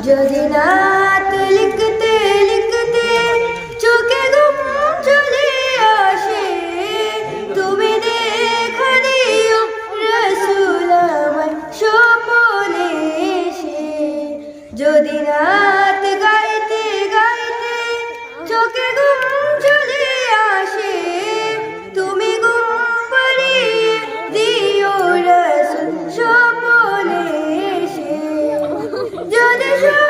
যদি নাত লিখতে লিখতে চোখে ঘুম চলে আসে তুমি দেখা দিও রসুল আমার স্বপনে এসে যদি রাত গাইতে গাইতে চোখে ঘুম চলে আসে যদি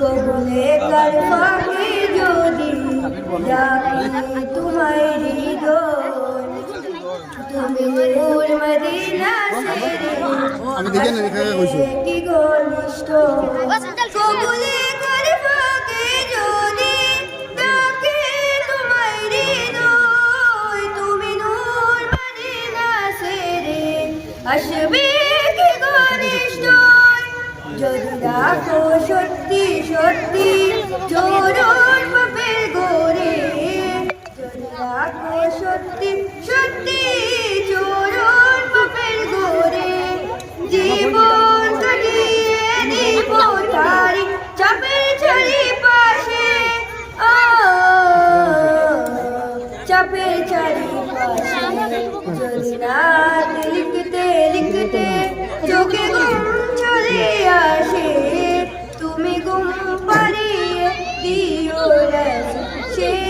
কবলে কার ফাঁকে যদি ডাকি তোমায় হৃদয় তুমি নূর মদিনা সেরে আমি দেখে না এখানে কইছো কি ঘনিষ্ঠ? কবলে কার ফাঁকে যদি ডাকি তোমায় হৃদয় তুমি নূর মদিনা সেরে আসবে কি ঘনিষ্ঠ? যদি ডাকো সত্যি সত্যি চোরণ পাপের গোরে। যদি ডাকো সত্যি সত্যি চোরণ পাপের গোরে। জীবন কাটিয়ে দিব তারি চাপের ছড়ি পাশে। চাপের ছড়ি লিখতে লিখতে Maria de Lourenço, cheia